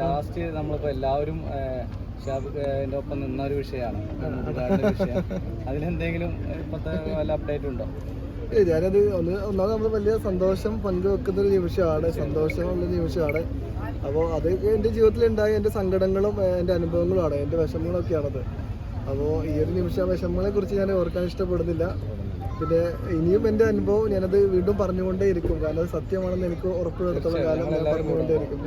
Last നമ്മളിപ്പോ എല്ലാവരും ഷാബിന്റെ ഒപ്പം നിന്ന ഒരു വിഷയമാണ് വിഷയം. അതിലെന്തെങ്കിലും ഇപ്പത്തെ വല്ല അപ്ഡേറ്റ് ഉണ്ടോ? ഞാനത് ഒന്ന് ഒന്നാമത് നമ്മൾ വലിയ സന്തോഷം പങ്കുവെക്കുന്ന ഒരു നിമിഷമാണ് സന്തോഷമുള്ള നിമിഷമാണ്. അപ്പോൾ അത് എന്റെ ജീവിതത്തിൽ ഉണ്ടായ എന്റെ സങ്കടങ്ങളും എന്റെ അനുഭവങ്ങളുമാണ് എന്റെ വിഷമങ്ങളൊക്കെയാണത്. അപ്പോൾ ഈ ഒരു നിമിഷം വിഷമങ്ങളെ കുറിച്ച് ഞാൻ ഓർക്കാൻ ഇഷ്ടപ്പെടുന്നില്ല. പിന്നെ ഇനിയും എന്റെ അനുഭവം ഞാനത് വീണ്ടും പറഞ്ഞുകൊണ്ടേ ഇരിക്കും കാരണം അത് സത്യമാണെന്ന് എനിക്ക് ഉറപ്പ് വരുത്തുന്ന കാലം ഞാൻ പറഞ്ഞുകൊണ്ടേ ഇരിക്കും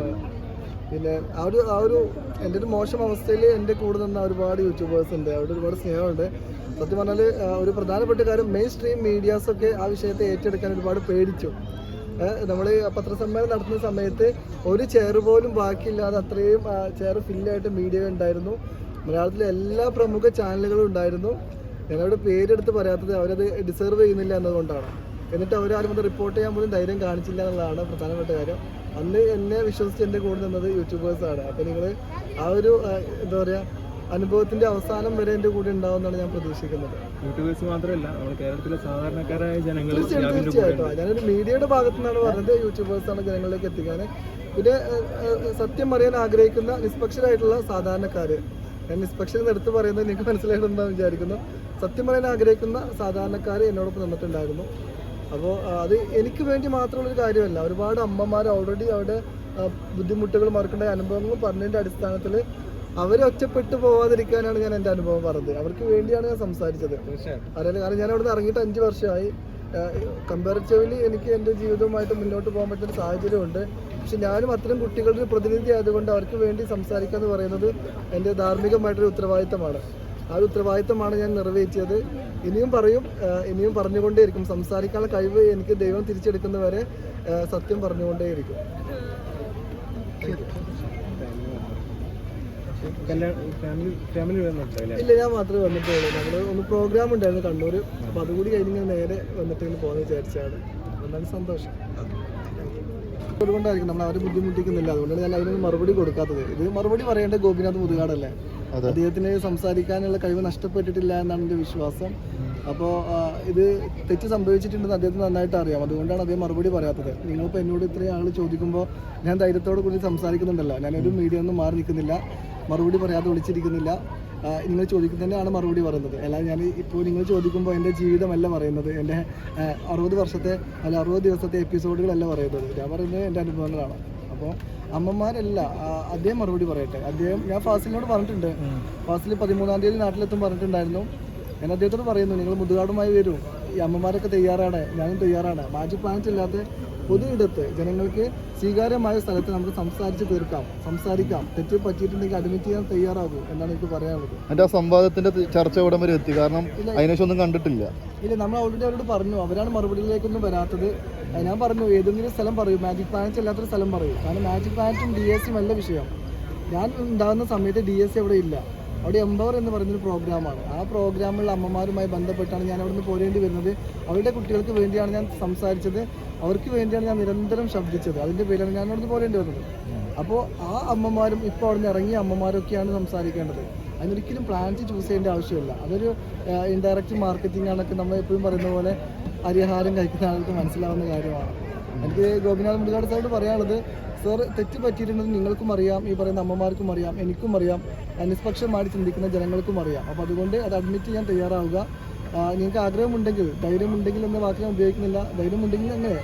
പിന്നെ ആ ഒരു ആ ഒരു എന്റെ ഒരു മോശം അവസ്ഥയിൽ എന്റെ കൂടെ നിന്ന ഒരുപാട് യൂട്യൂബേഴ്സ് ഉണ്ട്. അവിടെ ഒരുപാട് സ്നേഹമുണ്ട്. സത്യം പറഞ്ഞാൽ ഒരു പ്രധാനപ്പെട്ട കാര്യം മെയിൻ സ്ട്രീം മീഡിയാസൊക്കെ ആ വിഷയത്തെ ഏറ്റെടുക്കാൻ ഒരുപാട് പേടിച്ചു. നമ്മൾ പത്രസമ്മേളനം നടത്തുന്ന സമയത്ത് ഒരു ചെയർ പോലും ബാക്കിയില്ലാതെ അത്രയും ചെയർ ഫില്ലായിട്ട് മീഡിയ ഉണ്ടായിരുന്നു. മലയാളത്തിലെ എല്ലാ പ്രമുഖ ചാനലുകളും ഉണ്ടായിരുന്നു. ഞങ്ങളുടെ പേരെടുത്ത് പറയാത്തത് അവരത് ഡിസേർവ് ചെയ്യുന്നില്ല എന്നതുകൊണ്ടാണ്. എന്നിട്ട് അവരാരും അത് റിപ്പോർട്ട് ചെയ്യാൻ പോലും ധൈര്യം കാണിച്ചില്ല എന്നുള്ളതാണ് പ്രധാനപ്പെട്ട കാര്യം. അന്ന് എന്നെ വിശ്വസിച്ച് എന്റെ കൂടെ നിന്നത് യൂട്യൂബേഴ്സാണ് അപ്പോൾ നിങ്ങൾ ആ ഒരു എന്താ പറയുക അനുഭവത്തിന്റെ അവസാനം വരെ എന്റെ കൂടെ ഉണ്ടാവുമെന്നാണ് ഞാൻ പ്രതീക്ഷിക്കുന്നത്. യൂട്യൂബേഴ്സ് മാത്രമല്ല നമ്മുടെ കേരളത്തിലെ സാധാരണക്കാരായ ജനങ്ങൾ തീർച്ചയായിട്ടും ഞാനൊരു മീഡിയയുടെ ഭാഗത്തു നിന്നാണ് പറഞ്ഞത് യൂട്യൂബേഴ്സാണ് ജനങ്ങളിലേക്ക് എത്തിക്കാൻ പിന്നെ സത്യം അറിയാൻ ആഗ്രഹിക്കുന്ന നിഷ്പക്ഷരായിട്ടുള്ള സാധാരണക്കാർ ഞാൻ നിഷ്പക്ഷം എടുത്ത് പറയുന്നത് നിങ്ങൾക്ക് മനസ്സിലായിട്ടുണ്ടെന്ന് വിചാരിക്കുന്നു. സത്യം പറയാൻ ആഗ്രഹിക്കുന്ന സാധാരണക്കാർ എന്നോടൊപ്പം നിന്നിട്ടുണ്ടായിരുന്നു. അപ്പോൾ അത് എനിക്ക് വേണ്ടി മാത്രമുള്ളൊരു കാര്യമല്ല. ഒരുപാട് അമ്മമാർ ഓൾറെഡി അവിടെ ബുദ്ധിമുട്ടുകൾ മറക്കേണ്ട അനുഭവങ്ങൾ പറഞ്ഞതിന്റെ അടിസ്ഥാനത്തിൽ അവരെ ഒറ്റപ്പെട്ടു പോവാതിരിക്കാനാണ് ഞാൻ എന്റെ അനുഭവം പറഞ്ഞത്. അവർക്ക് വേണ്ടിയാണ് ഞാൻ സംസാരിച്ചത്. അതായത് കാരണം ഞാൻ അവിടെ നിന്ന് ഇറങ്ങിയിട്ട് അഞ്ച് വർഷമായി. കമ്പാരിറ്റീവ്ലി എനിക്ക് എന്റെ ജീവിതവുമായിട്ട് മുന്നോട്ട് പോകാൻ പറ്റുന്ന സാഹചര്യമുണ്ട്. പക്ഷെ ഞാനും അത്തരം കുട്ടികളുടെ പ്രതിനിധി ആയതുകൊണ്ട് അവർക്ക് വേണ്ടി സംസാരിക്കുക എന്ന് പറയുന്നത് എന്റെ ധാർമ്മികമായിട്ടൊരു ഉത്തരവാദിത്തമാണ്. ആ ഒരു ഉത്തരവാദിത്തമാണ് ഞാൻ നിറവേറ്റിയത്. ഇനിയും പറയും ഇനിയും പറഞ്ഞുകൊണ്ടേയിരിക്കും. സംസാരിക്കാനുള്ള കഴിവ് എനിക്ക് ദൈവം തിരിച്ചെടുക്കുന്നവരെ സത്യം പറഞ്ഞുകൊണ്ടേയിരിക്കും. ഇല്ല ഞാൻ മാത്രമേ വന്നിട്ടുള്ളൂ. നമ്മൾ ഒന്ന് പ്രോഗ്രാം ഉണ്ടായിരുന്നു കണ്ണൂർ അപ്പോൾ അതുകൂടി ഞാൻ നേരെ വന്നിട്ട് പോകാമെന്ന് വിചാരിച്ചാണ് അതുകൊണ്ടാണ് സന്തോഷം. അതുകൊണ്ടായിരിക്കും നമ്മൾ അവരെ ബുദ്ധിമുട്ടിക്കുന്നില്ല. അതുകൊണ്ടാണ് ഞാൻ അതിനൊന്നും മറുപടി കൊടുക്കാത്തത്. ഇത് മറുപടി പറയേണ്ട ഗോപിനാഥ് മുതുകാടല്ലേ? അദ്ദേഹത്തിന് സംസാരിക്കാനുള്ള കഴിവ് നഷ്ടപ്പെട്ടിട്ടില്ല എന്നാണ് എന്റെ വിശ്വാസം. അപ്പോൾ ഇത് തെറ്റ് സംഭവിച്ചിട്ടുണ്ടെന്ന് അദ്ദേഹത്തിന് നന്നായിട്ട് അറിയാം. അതുകൊണ്ടാണ് അദ്ദേഹം മറുപടി പറയാത്തത്. നിങ്ങളിപ്പോൾ എന്നോട് ഇത്രയും ആൾ ചോദിക്കുമ്പോൾ ഞാൻ ധൈര്യത്തോട് കൂടി സംസാരിക്കുന്നുണ്ടല്ലോ. ഞാനൊരു മീഡിയ ഒന്നും മാറി നിൽക്കുന്നില്ല. മറുപടി പറയാതെ വിളിച്ചിരിക്കുന്നില്ല. നിങ്ങൾ ചോദിക്കുന്നതിനാണ് മറുപടി പറയുന്നത്. അല്ലാതെ ഞാൻ ഇപ്പോൾ നിങ്ങൾ ചോദിക്കുമ്പോൾ എന്റെ ജീവിതമല്ല പറയുന്നത്. എന്റെ അറുപത് വർഷത്തെ അല്ല അറുപത് ദിവസത്തെ എപ്പിസോഡുകളല്ല പറയുന്നത്. ഞാൻ പറയുന്നത് എന്റെ അനുഭവങ്ങളാണ്. അപ്പോൾ അമ്മമാരല്ല അദ്ദേഹം മറുപടി പറയട്ടെ. അദ്ദേഹം ഞാൻ ഫാസിലിനോട് പറഞ്ഞിട്ടുണ്ട്. ഫാസിൽ പതിമൂന്നാം തീയതി നാട്ടിലെത്തും പറഞ്ഞിട്ടുണ്ടായിരുന്നു. ഞാൻ അദ്ദേഹത്തോട് പറയുന്നു നിങ്ങൾ മുതുകാടുമായി വരും. ഈ അമ്മമാരൊക്കെ തയ്യാറാണ്. ഞാനും തയ്യാറാണ്. മാജിക് പ്ലാനറ്റ് ഇല്ലാത്ത പൊതു ഇടത്ത് ജനങ്ങൾക്ക് സ്വീകാര്യമായ സ്ഥലത്ത് നമുക്ക് സംസാരിച്ച് തീർക്കാം സംസാരിക്കാം. തെറ്റ് പറ്റിയിട്ടുണ്ടെങ്കിൽ അഡ്മിറ്റ് ചെയ്യാൻ തയ്യാറാകൂ എന്നാണ് എനിക്ക് പറയാനുള്ളത്. എന്റെ ആ സംവാദത്തിന്റെ ചർച്ച ഇവിടെ വരെ എത്തി. കാരണം അതിനുശേഷം ഒന്നും കണ്ടിട്ടില്ല. ഇല്ല നമ്മൾ ഓൾറെഡി അവരോട് പറഞ്ഞു. അവരാണ് മറുപടിയിലേക്കൊന്നും വരാത്തത്. ഞാൻ പറഞ്ഞു ഏതെങ്കിലും സ്ഥലം പറയൂ. മാജിക് പ്ലാനറ്റ് അല്ലാത്തൊരു സ്ഥലം പറയൂ. കാരണം മാജിക് പ്ലാനറ്റും ഡി എസ് സിയും അല്ല വിഷയം. ഞാൻ ഉണ്ടാകുന്ന സമയത്ത് ഡി എസ് സി അവിടെ ഇല്ല. അവിടെ എംപവർ എന്ന് പറയുന്നൊരു പ്രോഗ്രാമാണ്. ആ പ്രോഗ്രാമിലുള്ള അമ്മമാരുമായി ബന്ധപ്പെട്ടാണ് ഞാൻ അവിടെ നിന്ന് പോരേണ്ടി വരുന്നത്. അവരുടെ കുട്ടികൾക്ക് വേണ്ടിയാണ് ഞാൻ സംസാരിച്ചത്. അവർക്ക് വേണ്ടിയാണ് ഞാൻ നിരന്തരം ശബ്ദിച്ചത്. അതിന്റെ പേരിലാണ് ഞാൻ അവിടെ നിന്ന് പോരേണ്ടി വന്നത്. അപ്പോൾ ആ അമ്മമാരും ഇപ്പോൾ അവിടെ നിന്ന് ഇറങ്ങിയ അമ്മമാരൊക്കെയാണ് സംസാരിക്കേണ്ടത്. അതിനൊരിക്കലും പ്ലാൻസ് ചൂസ് ചെയ്യേണ്ട ആവശ്യമില്ല. അതൊരു ഇൻഡയറക്റ്റ് മാർക്കറ്റിംഗ് ആണൊക്കെ നമ്മൾ എപ്പോഴും പറയുന്ന പോലെ അരിഹാരം കഴിക്കുന്ന ആൾക്ക് മനസ്സിലാവുന്ന കാര്യമാണ്. എനിക്ക് ഗോപിനാഥ് മുടികാട് സാറോട് പറയാനുള്ളത് സാർ തെറ്റ് പറ്റിയിട്ടുണ്ടെന്ന് നിങ്ങൾക്കും അറിയാം ഈ പറയുന്ന അമ്മമാർക്കും അറിയാം എനിക്കും അറിയാം നിഷ്പക്ഷമായി ചിന്തിക്കുന്ന ജനങ്ങൾക്കും അറിയാം. അപ്പോൾ അതുകൊണ്ട് അത് അഡ്മിറ്റ് ചെയ്യാൻ തയ്യാറാവുക. നിങ്ങൾക്ക് ആഗ്രഹമുണ്ടെങ്കിൽ ധൈര്യമുണ്ടെങ്കിൽ എന്ന വാക്ക് ഞാൻ ഉപയോഗിക്കുന്നില്ല. ധൈര്യമുണ്ടെങ്കിൽ അങ്ങനെ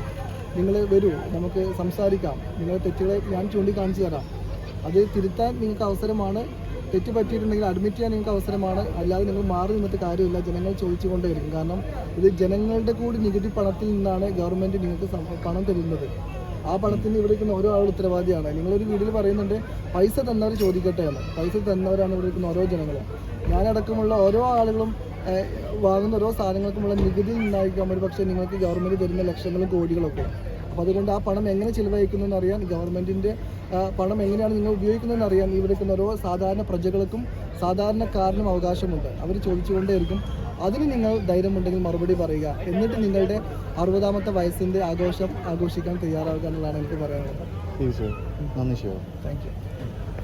നിങ്ങൾ വരൂ നമുക്ക് സംസാരിക്കാം. നിങ്ങളുടെ തെറ്റുകളെ ഞാൻ ചൂണ്ടിക്കാണിച്ചു തരാം. അത് തിരുത്താൻ നിങ്ങൾക്ക് അവസരമാണ്. തെറ്റ് പറ്റിയിട്ടുണ്ടെങ്കിൽ അഡ്മിറ്റ് ചെയ്യാൻ നിങ്ങൾക്ക് അവസരമാണ്. അല്ലാതെ നിങ്ങൾ മാറി നിന്നിട്ട് കാര്യമില്ല. ജനങ്ങൾ ചോദിച്ചുകൊണ്ടേയിരിക്കും. കാരണം ഇത് ജനങ്ങളുടെ കൂടി നികുതി പണത്തിൽ നിന്നാണ് ഗവൺമെന്റ് നിങ്ങൾക്ക് പണം തരുന്നത്. ആ പണത്തിന് ഇവിടെ ഇരിക്കുന്ന ഓരോ ആളും ഉത്തരവാദിയാണ്. നിങ്ങളൊരു വീഡിയോയിൽ പറയുന്നുണ്ട് പൈസ തന്നവർ ചോദിക്കട്ടെ എന്ന്. പൈസ തന്നവരാണ് ഇവിടെ ഇരിക്കുന്ന ഓരോ ജനങ്ങളും. ഞാനടക്കമുള്ള ഓരോ ആളുകളും വാങ്ങുന്ന ഓരോ സാധനങ്ങൾക്കുമുള്ള നികുതി ഉണ്ടായിരിക്കാം ഒരു പക്ഷേ നിങ്ങൾക്ക് ഗവൺമെന്റ് തരുന്ന ലക്ഷങ്ങളും കോടികളൊക്കെ. അപ്പോൾ അതുകൊണ്ട് ആ പണം എങ്ങനെ ചിലവഴിക്കുന്നു എന്നറിയാൻ ഗവൺമെന്റിന്റെ പണം എങ്ങനെയാണ് നിങ്ങൾ ഉപയോഗിക്കുന്നതെന്ന് അറിയാൻ ഇവിടെ ഓരോ സാധാരണ പ്രജകൾക്കും സാധാരണക്കാരനും അവകാശമുണ്ട്. അവർ ചോദിച്ചുകൊണ്ടേയിരിക്കും. അതിന് നിങ്ങൾ ധൈര്യമുണ്ടെങ്കിൽ മറുപടി പറയുക. എന്നിട്ട് നിങ്ങളുടെ അറുപതാമത്തെ വയസ്സിന്റെ ആഘോഷം ആഘോഷിക്കാൻ തയ്യാറാവുക എന്നുള്ളതാണ് എനിക്ക് പറയാനുള്ളത്. തീർച്ചയായും നന്ദി ശിവ താങ്ക് യു